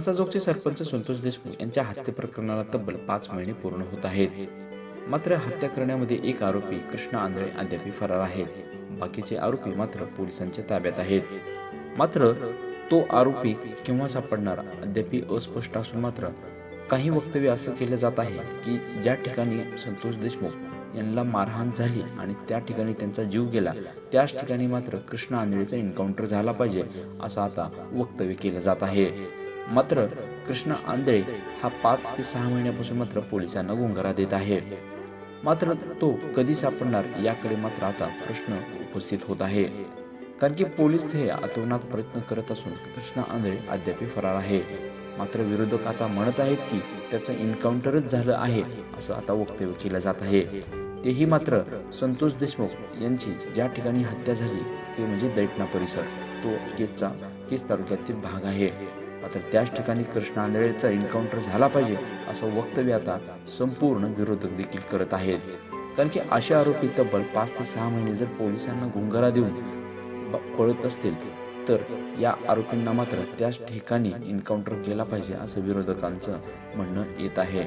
मसाजोगचे सरपंच संतोष देशमुख यांच्या हत्या प्रकरणाला तब्बल पाच महिने पूर्ण होत आहेत. मात्र हत्या करण्यामध्ये एक आरोपी कृष्णा आंधळे अद्याप फरार आहे बाकीचे आरोपी मात्र पोलिसांच्या ताब्यात आहेत. मात्र तो आरोपी केव्हा सापडणार अद्याप अस्पष्ट असून मात्र काही वक्तव्य असं केलं जात आहे की ज्या ठिकाणी संतोष देशमुख यांना मारहाण झाली आणि त्या ठिकाणी त्यांचा जीव गेला त्याच ठिकाणी मात्र कृष्ण आंधळेचा एन्काउंटर झाला पाहिजे असं आता वक्तव्य केलं जात आहे. मात्र कृष्ण आंधळे हा पाच ते सहा महिन्यापासून मात्र पोलिसांना गुंगारा देत आहे. मात्र तो कधी सापडणार याकडे मात्र आता प्रश्न उपस्थित होत आहे. कारण की पोलीस हे अतोनात प्रयत्न करत असून कृष्णा आंधळे अद्याप फरार आहे. मात्र विरोधक आता म्हणत आहेत की त्याचं एन्काउंटरच झालं आहे असं आता वक्तव्य केलं जात आहे. तेही मात्र संतोष देशमुख यांची ज्या ठिकाणी हत्या झाली ते म्हणजे दैटना परिसर. तो केसचा केस तालुक्यातील भाग आहे. मात्र त्याच ठिकाणी कृष्ण आंधळेचा एन्काउंटर झाला पाहिजे असं वक्तव्य आता संपूर्ण विरोधक देखील करत आहेत. कारण की असे आरोपी तब्बल पाच ते सहा महिने जर पोलिसांना गुंगारा देऊन पळत असतील तर या आरोपींना मात्र त्याच ठिकाणी एन्काउंटर केला पाहिजे असं विरोधकांचं म्हणणं येत आहे.